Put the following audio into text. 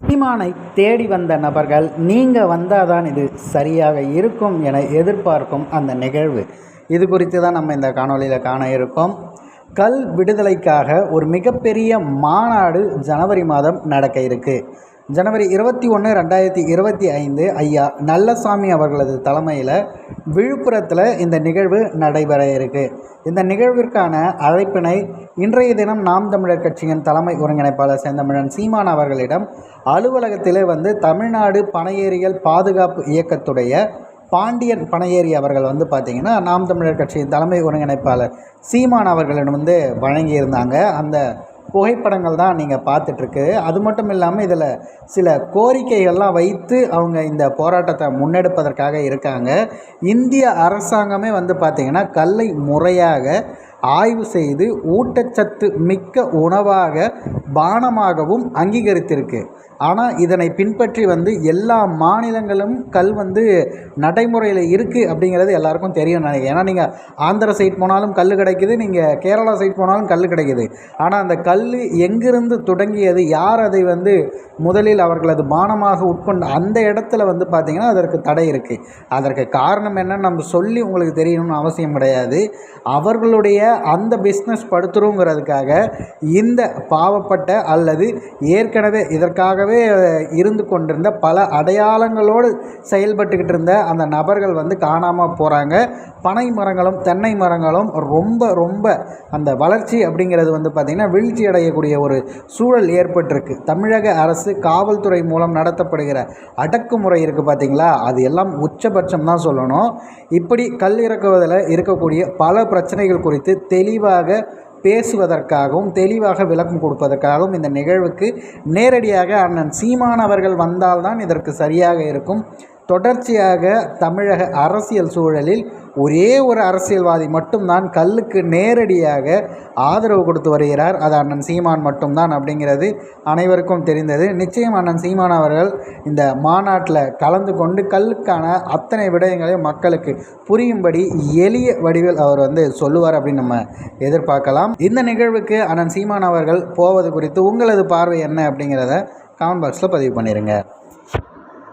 சீமானை தேடி வந்த நபர்கள் நீங்கள் வந்தால் தான் இது சரியாக இருக்கும் என எதிர்பார்க்கும் அந்த நிகழ்வு. இது குறித்து தான் நம்ம இந்த காணொளியில் காண இருக்கோம். கல் விடுதலைக்காக ஒரு மிகப்பெரிய மாநாடு ஜனவரி மாதம் நடக்க இருக்கு. ஜனவரி இருபத்தி ஒன்று ரெண்டாயிரத்தி இருபத்தி ஐந்து ஐயா நல்லசாமி அவர்களது தலைமையில் விழுப்புரத்தில் இந்த நிகழ்வு நடைபெற இருக்கு. இந்த நிகழ்விற்கான அழைப்பினை இன்றைய தினம் நாம் தமிழர் கட்சியின் தலைமை ஒருங்கிணைப்பாளர் செந்தமிழன் சீமான் அவர்களிடம் அலுவலகத்திலே வந்து தமிழ்நாடு பனையேரியல் பாதுகாப்பு இயக்கத்துடைய பாண்டியன் பனையேறி அவர்கள் வந்து பார்த்திங்கன்னா நாம் தமிழர் கட்சியின் தலைமை ஒருங்கிணைப்பாளர் சீமான் அவர்களிடம் வந்து வழங்கியிருந்தாங்க. அந்த புகைப்படங்கள் தான் நீங்கள் பார்த்துட்ருக்கு. அது மட்டும் இல்லாமல் இதில் சில கோரிக்கைகள்லாம் வைத்து அவங்க இந்த போராட்டத்தை முன்னெடுப்பதற்காக இருக்காங்க. இந்திய அரசாங்கமே வந்து பார்த்திங்கன்னா கல்லை முறையாக ஆய்வு செய்து ஊட்டச்சத்து மிக்க உணவாக பானமாகவும் அங்கீகரித்திருக்கு. ஆனால் இதனை பின்பற்றி வந்து எல்லா மாநிலங்களும் கல் வந்து நடைமுறையில் இருக்குது அப்படிங்கிறது எல்லாருக்கும் தெரியும் நினைக்கிறேன். ஏன்னா நீங்கள் ஆந்திர சைட் போனாலும் கல் கிடைக்குது நீங்கள் கேரளா சைட் போனாலும் கல் கிடைக்குது. ஆனால் அந்த கல் எங்கிருந்து தொடங்கியது யார் அதை வந்து முதலில் அவர்களது பானமாக உட்கொண்ட அந்த இடத்துல வந்து பார்த்திங்கன்னா அதற்கு தடை இருக்குது அதற்கு காரணம் என்னன்னு நம்ம சொல்லி உங்களுக்கு தெரியணும்னு அவசியம் கிடையாது. அவர்களுடைய அந்த பிஸ்னஸ் படுத்துருங்கிறதுக்காக இந்த பாவப்பட்ட அல்லது ஏற்கனவே இதற்காகவே இருந்து கொண்டிருந்த பல அடையாளங்களோடு செயல்பட்டுக்கிட்டு இருந்த அந்த நபர்கள் வந்து காணாமல் போகிறாங்க பனை மரங்களும் தென்னை மரங்களும் ரொம்ப ரொம்ப அந்த வளர்ச்சி அப்படிங்கிறது வந்து பார்த்திங்கன்னா வீழ்ச்சி அடையக்கூடிய ஒரு சூழல் ஏற்பட்டிருக்கு. தமிழக அரசு காவல்துறை மூலம் நடத்தப்படுகிற அடக்குமுறை இருக்குது பார்த்திங்களா அது எல்லாம் உச்சபட்சம் தான் சொல்லணும். இப்படி கல் இறக்குவதில் இருக்கக்கூடிய பல பிரச்சனைகள் குறித்து தெளிவாக பேசுவதற்காகவும் தெளிவாக விளக்கம் கொடுப்பதற்காகவும் இந்த நிகழ்வுக்கு நேரடியாக அண்ணன் சீமான் அவர்கள் வந்தால்தான் இதற்கு சரியாக இருக்கும். தொடர்ச்சியாக தமிழக அரசியல் சூழலில் ஒரே ஒரு அரசியல்வாதி மட்டும்தான் கல்லுக்கு நேரடியாக ஆதரவு கொடுத்து வருகிறார். அது அண்ணன் சீமான் மட்டும்தான் அப்படிங்கிறது அனைவருக்கும் தெரிந்தது. நிச்சயம் அண்ணன் சீமான் அவர்கள் இந்த மாநாட்டில் கலந்து கொண்டு கல்லுக்கான அத்தனை விடயங்களையும் மக்களுக்கு புரியும்படி எளிய வடிவில் அவர் வந்து சொல்லுவார் அப்படின்னு நம்ம எதிர்பார்க்கலாம். இந்த நிகழ்வுக்கு அண்ணன் சீமான் அவர்கள் போவது குறித்து உங்களது பார்வை என்ன அப்படிங்கிறத கமெண்ட் பாக்ஸில் பதிவு பண்ணிடுங்க